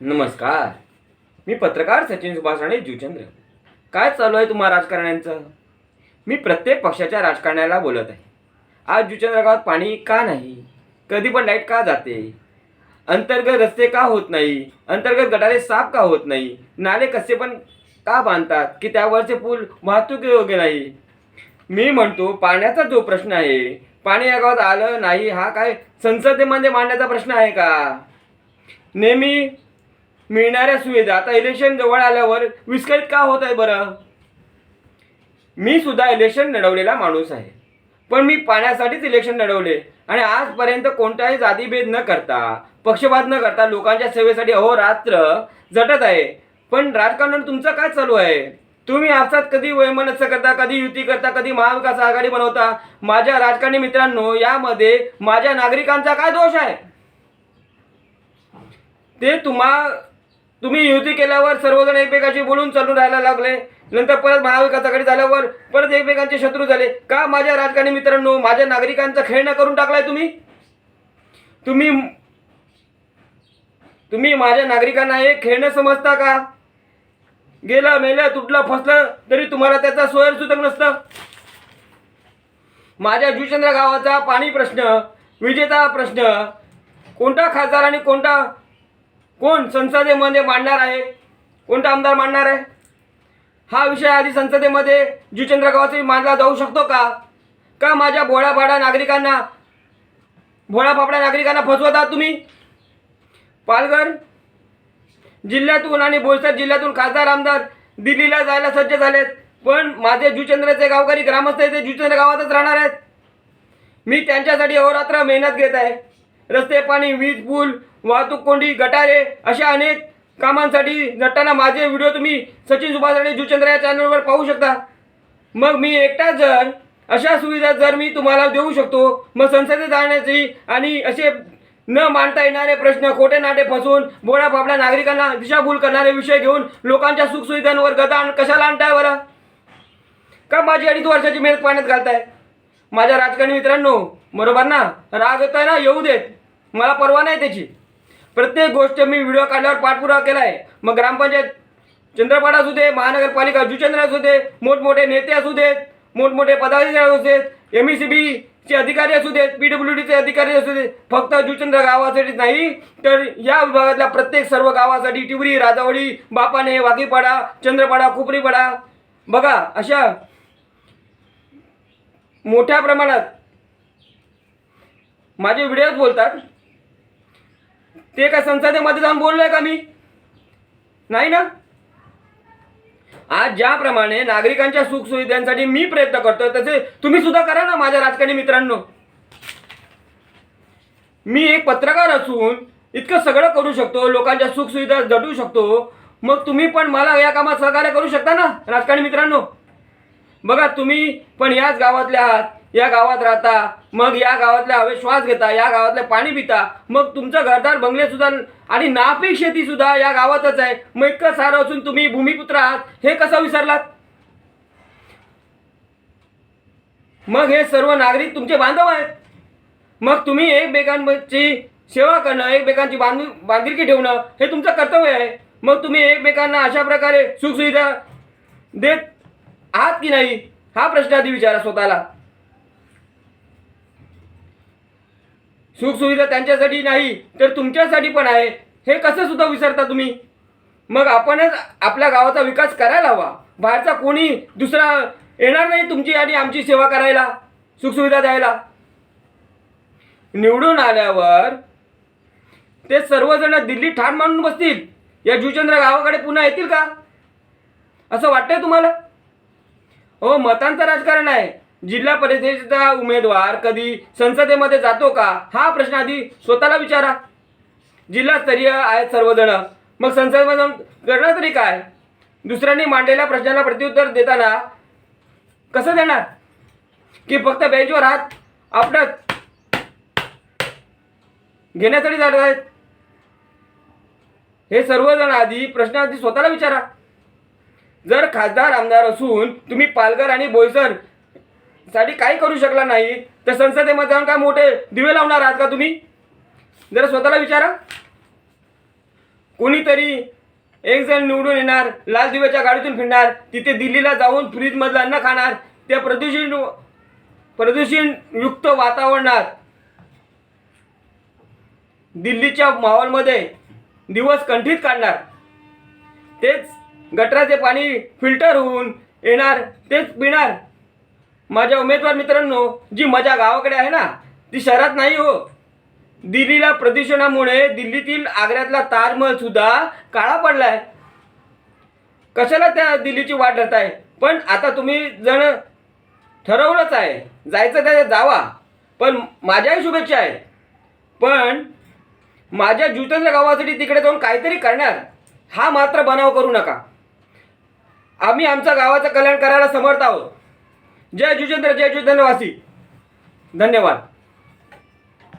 नमस्कार. मी पत्रकार सचिन सुभाष राणे जीवचंद्र. काय चालू आहे तुम्हा राजकारण्यांचं? मी प्रत्येक पक्षाच्या राजकारण्याला बोलत आहे. आज जुचंद्र गावात पाणी का नाही? कधी पण लाइट का जाते? अंतर्गत रस्ते का होत नाही? अंतर्गत गटारे साफ का होत नाही? नाले कसे पण का बांधतात? की त्यावरचे पूल वाहतूक योग्य नाही? मी म्हणतो पाण्याचा जो प्रश्न आहे पाणी या गावात आलं नाही हा काय संसदेमध्ये मांडण्याचा प्रश्न आहे का? नेहमी मिळणाऱ्या सुविधा. आता इलेक्शन जवळ आल्यावर विस्कळीत का होत आहे बरं? मी सुद्धा इलेक्शन लढवलेला माणूस आहे. पण मी पाण्यासाठीच इलेक्शन लढवले. आणि आजपर्यंत कोणताही जातीभेद न करता पक्षपात न करता लोकांच्या सेवेसाठी अहोरात्र झटत आहे. पण राजकारण तुमचं काय चालू आहे? तुम्ही आपसात कधी वैमनस्य करता कधी युती करता कधी महाविकास आघाडी बनवता? माझ्या राजकारणी मित्रांनो यामध्ये माझ्या नागरिकांचा काय दोष आहे? ते तुम्हा तुम्ही युती केल्यावर सर्वजण एकमेकाशी बोलून चालून राहायला लागले. नंतर परत महाविकास आघाडी झाल्यावर परत एकमेकांचे शत्रू झाले. का माझ्या राजकारणी मित्रांनो माझ्या नागरिकांचा खेळणं करून टाकलाय तुम्ही? तुम्ही तुम्ही माझ्या नागरिकांना हे खेळणं समजता का? गेलं मेलं तुटलं फसलं तरी तुम्हाला त्याचा सोयर सुतक नसतं. माझ्या जुचंद्र गावाचा पाणी प्रश्न विजेचा प्रश्न कोणता खासदार आणि कोणता कोण संसदेमध्ये मांडणार आहे? कोणता आमदार मांडणार आहे? हा विषय आधी संसदेमध्ये जुचंद्र गावाचा मांडला जाऊ शकतो का? का माझ्या भोळाभाडा नागरिकांना भोळाफापड्या नागरिकांना फसवत आहात तुम्ही? पालघर जिल्ह्यातून आणि बोईसर जिल्ह्यातून खासदार आमदार दिल्लीला जायला सज्ज झालेत. पण माझे जुचंद्रचे गावकरी ग्रामस्थ आहे ते जुचंद्र गावातच राहणार आहेत. मी त्यांच्यासाठी अहोरात्र मेहनत घेत आहे. रस्ते पाणी वीज पूल वाहतूक कोंडी गटारे अशा अनेक कामांसाठी जटताना माझे व्हिडिओ तुम्ही सचिन सुभाष आणि जुचंद्र या चॅनलवर पाहू शकता. मग मी एकटा जर अशा सुविधा जर मी तुम्हाला देऊ शकतो मग संसदेत जाण्याची आणि असे न मांडता येणारे प्रश्न खोटे नाटे फसवून बोळ्या फाबड्या नागरिकांना दिशाभूल करणारे विषय घेऊन लोकांच्या सुखसुविधांवर गदा कशाला आणताय बरं? का माझी अडीच वर्षाची मेहनत पाण्यात घालताय? माझ्या राजकारणी मित्रांनो बरोबर ना? राग येतोय ना? येऊ देत. मला परवा नाही त्याची. प्रत्येक गोष्ट मी व्हिडिओ काढल्यावर पाठपुरावा केला आहे मग ग्रामपंचायत चंद्रपाडा असू दे महानगरपालिका जुचंद्र असू दे मोठमोठे नेते असू देत मोठमोठे पदाधिकारी असू देत एम ई सी बीचे अधिकारी असू देत पी डब्ल्यू डीचे अधिकारी असू देत फक्त जुचंद्र गावासाठी नाही तर या विभागातल्या प्रत्येक सर्व गावासाठी टिवरी राजावळी बापाने वाकीपाडा चंद्रपाडा खुपरीपाडा बघा अशा मोठ्या प्रमाणात माझे व्हिडिओज बोलतात. ते काय संसदेमध्ये जाऊन बोललोय का मी? नाही ना? आज ज्याप्रमाणे नागरिकांच्या सुखसुविधांसाठी मी प्रयत्न करतो तसे तुम्ही सुद्धा करा ना माझ्या राजकारणी मित्रांनो. मी एक पत्रकार असून इतकं सगळं करू शकतो लोकांच्या सुखसुविधा जटू शकतो. मग तुम्ही पण मला या कामात सहकार्य करू शकता ना राजकारणी मित्रांनो? बघा तुम्ही पण याच गावातल्या आहात. या गावात राहता मग या गावातल्या हवे श्वास घेता या गावातले पाणी पिता मग तुमचं घरदार बंगले सुद्धा आणि नापीक शेती सुद्धा या गावातच आहे. मग इतकं सारं असून तुम्ही भूमिपुत्र आहात. हे कसं विसरलात? मग हे सर्व नागरिक तुमचे बांधव आहेत. मग तुम्ही एकमेकांची सेवा करणं एकमेकांची बांधू बांधिलकी ठेवणं हे तुमचं कर्तव्य आहे. मग तुम्ही एकमेकांना अशा प्रकारे सुखसुविधा देत आहात की नाही? हा प्रश्न आधी विचारा स्वतःला. सुखसुविधा त्यांच्यासाठी नाही तर तुमच्यासाठी पण आहे. हे कसं सुद्धा विसरता तुम्ही? मग आपणच आपल्या गावाचा विकास करायला हवा. बाहेरचा कोणी दुसरा येणार नाही तुमची आणि आमची सेवा करायला सुखसुविधा द्यायला. निवडून आल्यावर ते सर्वजण दिल्ली ठाण मानून बसतील. या जुचंद्र गावाकडे पुन्हा येतील का? असं वाटतंय तुम्हाला? हो मतांचं राजकारण आहे. जिल्हा परिषदेचा उमेदवार कधी संसदेमध्ये जातो का? हा प्रश्न आधी स्वतःला विचारा. जिल्हास्तरीय आहेत सर्वजण. मग संसदेमध्ये जाऊन करणार तरी काय? दुसऱ्यांनी मांडलेल्या प्रश्नाला प्रत्युत्तर देताना कसं देणार? की फक्त बेंचवर हात आपटत घेण्यासाठी जात आहेत? हे सर्वजण आधी प्रश्न आधी स्वतःला विचारा. जर खासदार आमदार असून तुम्ही पालघर आणि बोईसर साठी काही करू शकला नाही. तर संसदेमध्ये जाऊन काय मोठे दिवे लावणार आहात का तुम्ही? जरा स्वतःला विचारा. कोणीतरी एक जण निवडून येणार लाल दिव्याच्या गाडीतून फिरणार तिथे दिल्लीला जाऊन फ्रीजमधलं अन्न खाणार त्या प्रदूषण प्रदूषणयुक्त वातावरणात दिल्लीच्या माहोलमध्ये दिवस कंठीत काढणार. तेच गटराचे पाणी फिल्टर होऊन येणार तेच पिणार. माझ्या उमेदवार मित्रांनो जी मजा गावाकडे आहे ना ती शहरात नाही हो. दिल्लीला प्रदूषणामुळे दिल्लीतील आग्र्यातला ताजमहल सुद्धा काळा पडलाय. कशाला त्या दिल्लीची वाट धरताय? पण आता तुम्ही जण ठरवलंच आहे. जायचं त्या जावा. पण माझ्याही शुभेच्छा आहे. पण माझ्या जुतंच्या गावासाठी तिकडे जाऊन काहीतरी करणार हा मात्र बनाव करू नका. आम्ही आमच्या गावाचं कल्याण करायला समर्थ आहोत. जय जुजेंद्र जय जुजेंद्रवासी धन्यवाद.